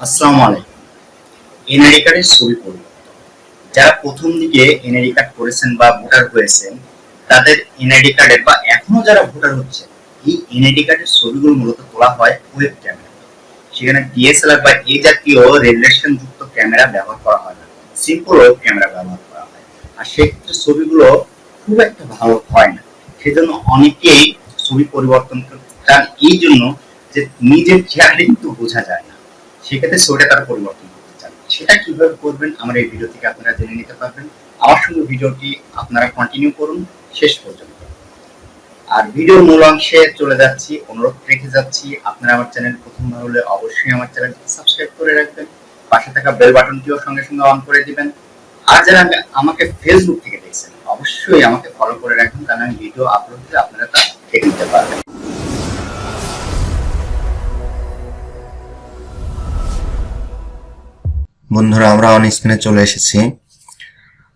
আসসালামু আলাইকুম। এনআইডি কার্ডের ছবি যারা প্রথম দিকে কার্ড করেছেন বা ভোটার হয়েছেন, তাদের কার্ডের বা যারা ভোটার হচ্ছে, এই কার্ডের ছবিগুলো মূলত তোলা হয় ওয়েব ক্যামেরা সেখানে ডিএসএলআর বা এই জাতীয় যুক্ত ক্যামেরা ব্যবহার করা হয় না। সিম্পল ওয়েব ক্যামেরা ব্যবহার করা হয়। আর সেক্ষেত্রে ছবিগুলো খুব একটা ভালো হয় না। সেজন্য অনেকেই ছবি পরিবর্তন করতে চান। এই জন্য যে নিজের চেহারা কিন্তু বোঝা যায় না। সেক্ষেত্রে তারা পরিবর্তন করতে চান। সেটা কীভাবে করবেন, আমার এই ভিডিও থেকে আপনারা জেনে নিতে পারবেন। আমার সঙ্গে ভিডিওটি আপনারা কন্টিনিউ করুন, শেষ পর্যন্ত। আর ভিডিওর মূল অংশে চলে যাচ্ছি, অনুরোধ রেখে যাচ্ছি, আপনারা আমার চ্যানেল প্রথমবার হলে অবশ্যই আমার চ্যানেলটি সাবস্ক্রাইব করে রাখবেন, পাশে থাকা বেল বাটনটিও সঙ্গে সঙ্গে অন করে দিবেন। আর যারা আমি- আমাকে ফেসবুক থেকে দেখছেন, অবশ্যই আমাকে ফলো করে রাখবেন কারণ আমি ভিডিও আপলোড দিলে আপনারা তা দেখে নিতে পারবেন। বন্ধুরা, আমরা অন স্ক্রিনে চলে এসেছি।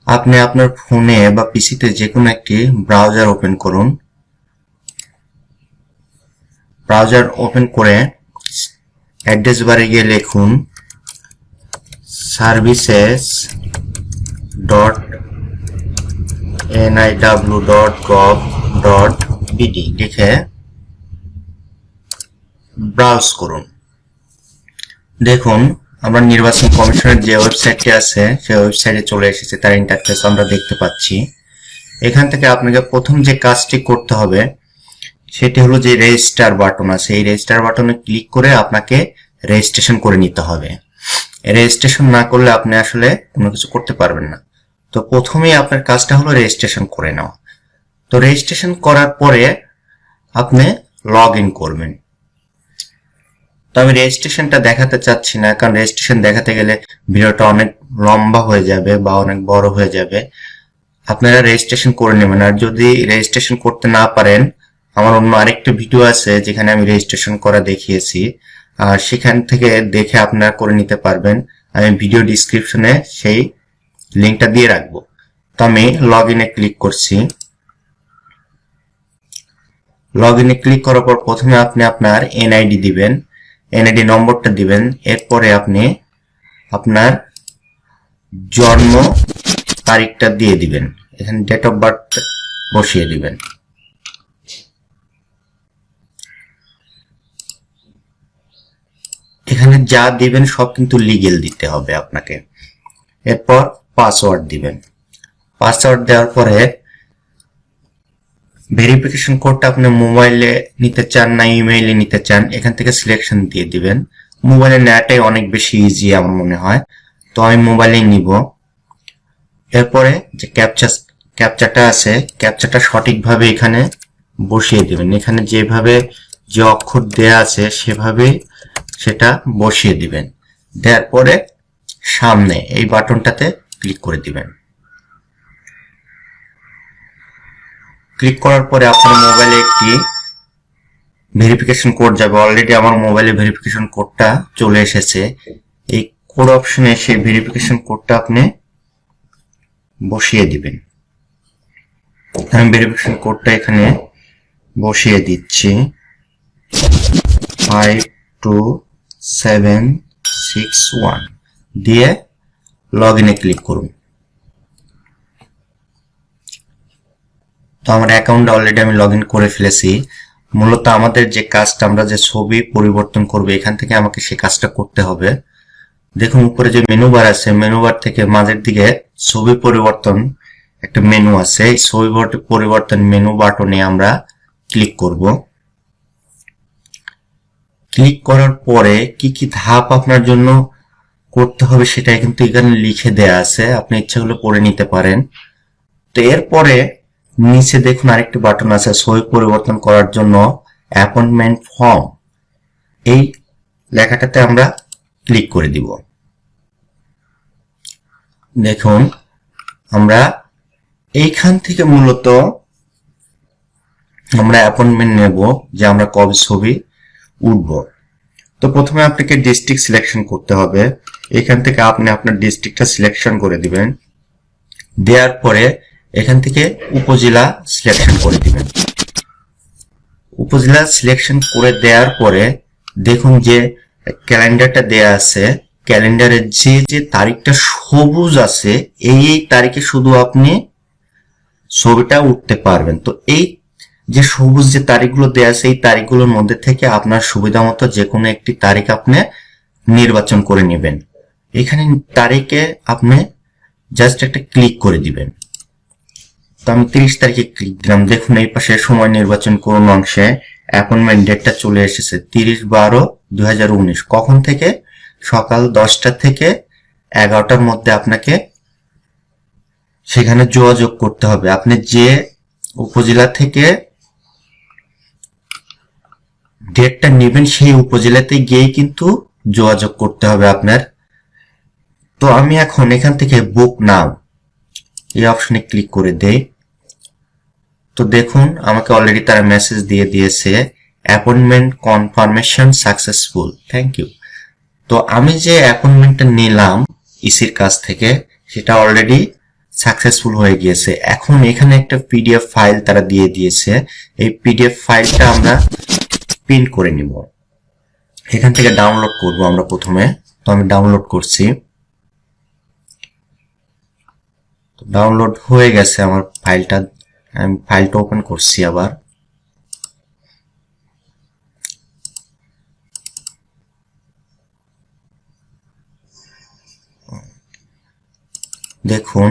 আপনি আপনার ফোনে বা পিসিতে যে কোনো একটি ব্রাউজার ওপেন করুন। ব্রাউজার ওপেন করে অ্যাড্রেস বারে গিয়ে লিখুন services dot NIW dot gov dot BD লিখে ব্রাউজ করুন। দেখুন আমরা নির্বাচন কমিশনের যে ওয়েবসাইটটি আছে, সেই ওয়েবসাইটে চলে এসেছে, তার ইন্টারফেস আমরা দেখতে পাচ্ছি। এখান থেকে আপনাকে প্রথম যে কাজটি করতে হবে, সেটি হলো যে রেজিস্টার বাটন আছে। এই রেজিস্টার বাটনে ক্লিক করে আপনাকে রেজিস্ট্রেশন করে নিতে হবে। রেজিস্ট্রেশন না করলে আপনি আসলে কোনো কিছু করতে পারবেন না। তো প্রথমেই আপনার কাজটা হলো রেজিস্ট্রেশন করে নেওয়া। তো রেজিস্ট্রেশন করার পরে আপনি লগ ইন করবেন। তো আমি রেজিস্ট্রেশনটা দেখাতে চাচ্ছি না, কারণ রেজিস্ট্রেশন দেখাতে গেলে ভিডিওটা অনেক লম্বা হয়ে যাবে বা অনেক বড় হয়ে যাবে। আপনারা রেজিস্ট্রেশন করে নেবেন। আর যদি রেজিস্ট্রেশন করতে না পারেন, আমার অন্য আরেকটা ভিডিও আছে যেখানে আমি রেজিস্ট্রেশন করা দেখিয়েছি। আর সেখান থেকে দেখে আপনারা করে নিতে পারবেন। আমি ভিডিও ডিসক্রিপশনে সেই লিঙ্কটা দিয়ে রাখব। তো আমি লগ ইনে ক্লিক করছি। লগ ইনে ক্লিক করার পর প্রথমে আপনি আপনার এনআইডি দিবেন। এনআইডি নম্বরটা দিবেন। এরপরে আপনি আপনার জন্ম তারিখটা দিয়ে দিবেন। এখানে ডেট অফ বার্থ বসিয়ে দিবেন। এখানে যা দিবেন সব কিন্তু লিগেল দিতে হবে আপনাকে। এরপর পাসওয়ার্ড দিবেন। পাসওয়ার্ড দেওয়ার পরে ভেরিফিকেশন কোডটা আপনি মোবাইলে নিতে চান না ইমেইলে নিতে চান, এখান থেকে সিলেকশন দিয়ে দিবেন। মোবাইলে নেওয়াটাই অনেক বেশি ইজি আমার মনে হয়। তো আমি মোবাইলেই নিব। এরপরে যে ক্যাপচা ক্যাপচাটা আছে ক্যাপচাটা সঠিকভাবে এখানে বসিয়ে দিবেন। এখানে যেভাবে যে অক্ষর দেয়া আছে, সেভাবে সেটা বসিয়ে দিবেন। দেওয়ার পরে সামনে এই বাটনটাতে ক্লিক করে দিবেন। ক্লিক করার পরে আপনার মোবাইলে একটি ভেরিফিকেশন কোড যাবে। অলরেডি আমার মোবাইলে ভেরিফিকেশন কোডটা চলে এসেছে। এই কোড অপশনে সেই ভেরিফিকেশন কোডটা আপনি বসিয়ে দিবেন। আমি ভেরিফিকেশন কোডটা এখানে বসিয়ে দিচ্ছি। Five two seven six one দিয়ে লগ ইনে ক্লিক করুন। তো আমার অ্যাকাউন্টে অলরেডি আমি লগ করে ফেলেছি। মূলত আমাদের যে কাজটা, আমরা যে ছবি পরিবর্তন করব, এখান থেকে আমাকে সেই কাজটা করতে হবে। দেখুন, উপরে যে মেনু বার আছে মেনু বার থেকে মাঝের দিকে ছবি পরিবর্তন, একটা মেনু আছে। এই ছবি পরিবর্তন মেনু বাটনে আমরা ক্লিক করব। ক্লিক করার পরে কি কি ধাপ আপনার জন্য করতে হবে সেটা কিন্তু এখানে লিখে দেয়া আছে। আপনি ইচ্ছা হলে পড়ে নিতে পারেন। তো এরপরে নিচে দেখুন আরেকটি বাটন আছে ছবি পরিবর্তন করার জন্য অ্যাপয়েন্টমেন্ট ফর্ম এই লেখাটাতে আমরা ক্লিক করে দিব। দেখুন, আমরা এইখান থেকে মূলত আমরা অ্যাপয়েন্টমেন্ট নেব যে আমরা কবে ছবি উঠব। তো প্রথমে আপনাকে ডিস্ট্রিক্ট সিলেকশন করতে হবে। এখান থেকে আপনি আপনার ডিস্ট্রিক্টটা সিলেকশন করে দিবেন। দেওয়ার পরে এখান থেকে উপজেলা সিলেকশন করে দিবেন। উপজেলা সিলেকশন করে দেওয়ার পরে দেখুন যে ক্যালেন্ডারটা দেয়া আছে। ক্যালেন্ডারে যে যে তারিখটা সবুজ আছে, এই এই তারিখে শুধু আপনি ছবিটা উঠতে পারবেন। তো এই যে সবুজ যে তারিখগুলো দেয়া আছে, এই তারিখগুলোর মধ্যে থেকে আপনার সুবিধা মতো যে কোনো একটি তারিখ আপনি নির্বাচন করে নেবেন। এখানে তারিখে আপনি জাস্ট একটা ক্লিক করে দিবেন। তো আমি তিরিশ তারিখে ক্লিক দিলাম। দেখুন, এই পাশে সময় নির্বাচন করুন অংশে। অ্যাপয়েন্টমেন্ট ডেটটা চলে এসেছে তিরিশ বারো দুই কখন থেকে? সকাল দশটা থেকে এগারোটার মধ্যে আপনাকে সেখানে যোগাযোগ করতে হবে। আপনি যে উপজেলা থেকে ডেটটা নেবেন, সেই উপজেলাতে গিয়েই কিন্তু যোগাযোগ করতে হবে আপনার। তো আমি এখন এখান থেকে বুক নাও এই অপশনে ক্লিক করে দেই। তো দেখুন, আমাকে অলরেডি তারা মেসেজ দিয়ে দিয়েছে appointment confirmation successful thank you তো আমি যে অ্যাপয়েন্টমেন্টটা নিলাম ইসির কাছ থেকে, সেটা অলরেডি সাকসেসফুল হয়ে গিয়েছে। এখন এখানে একটা পিডিএফ ফাইল তারা দিয়ে দিয়েছে। এই পিডিএফ ফাইলটা আমরা প্রিন্ট করে নিব। এখান থেকে ডাউনলোড করব আমরা প্রথমে। তো আমি ডাউনলোড করছি। ডাউনলোড হয়ে গেছে আমার ফাইলটা আমি ফাইলটা ওপেন করছি আবার। দেখুন,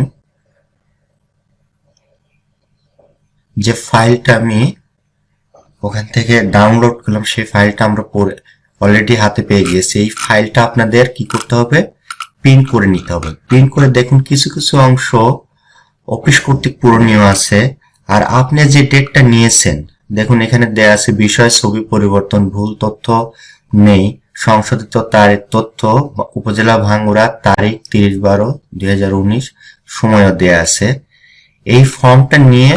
যে ফাইলটা আমি ওখান থেকে ডাউনলোড করলাম, সেই ফাইলটা আমরা পরে অলরেডি হাতে পেয়ে গিয়েছি। এই ফাইলটা আপনাদের কি করতে হবে? প্রিন্ট করে নিতে হবে। প্রিন্ট করে দেখুন, কিছু কিছু অংশ অফিস কর্তৃক পূরণীয় আছে। আর আপনি যে ডেটটা নিয়েছেন, দেখুন এখানে দেয়া আছে বিষয়, ছবি পরিবর্তন, ভুল তথ্য নেই, সংশোধিত তারিখ, তথ্য, উপজেলা ভাঙ্গুরা, তারিখ তিরিশ বারো দুই সময়ও দেয়া আছে। এই ফর্মটা নিয়ে,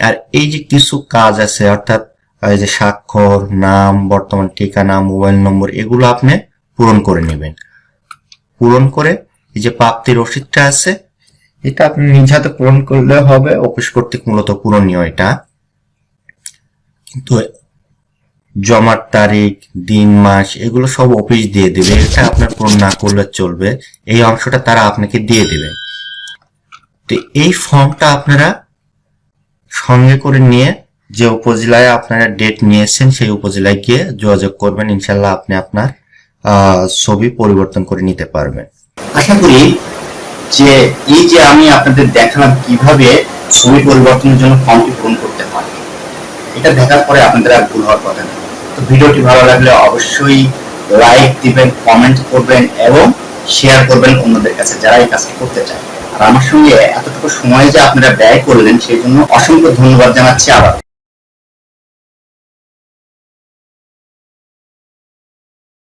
আর এই যে কিছু কাজ আছে, অর্থাৎ, এই যে স্বাক্ষর, নাম, বর্তমান ঠিকানা, মোবাইল নম্বর, এগুলো আপনি পূরণ করে নেবেন। পূরণ করে এই যে প্রাপ্তির রসিদটা আছে এটা আপনি নিজ হাতে পূরণ করলে হবে, অফিস কর্তৃক মূলত পূরণীয় এটা। কিন্তু জমার তারিখ, দিন, মাস, এগুলো সব অফিস দিয়ে দেবে। এটা আপনার পূরণ না করলে চলবে। এই অংশটা তারা আপনাকে দিয়ে দেবে। তো এই ফর্মটা আপনারা সঙ্গে করে নিয়ে যে উপজেলায় আপনারা ডেট নিয়েছেন, সেই উপজেলায় গিয়ে যোগাযোগ করবেন। ইনশাল্লাহ আপনি আপনার ছবি পরিবর্তন করে নিতে পারবেন। আশা করি যে এই যে আমি আপনাদের দেখালাম কীভাবে ছবি পরিবর্তনের জন্য ফর্মটি পূরণ করতে হয়, এটা দেখার পরে আপনাদের আর ভুল হওয়ার কথা নেই। তো ভিডিওটি ভালো লাগলে অবশ্যই লাইক দিবেন, কমেন্ট করবেন এবং শেয়ার করবেন অন্যদের কাছে যারা এই কাজটি করতে চায়। আর আমার সঙ্গে এতটুকু সময় যে আপনারা ব্যয় করলেন, সেই জন্য অসংখ্য ধন্যবাদ জানাচ্ছি আবার।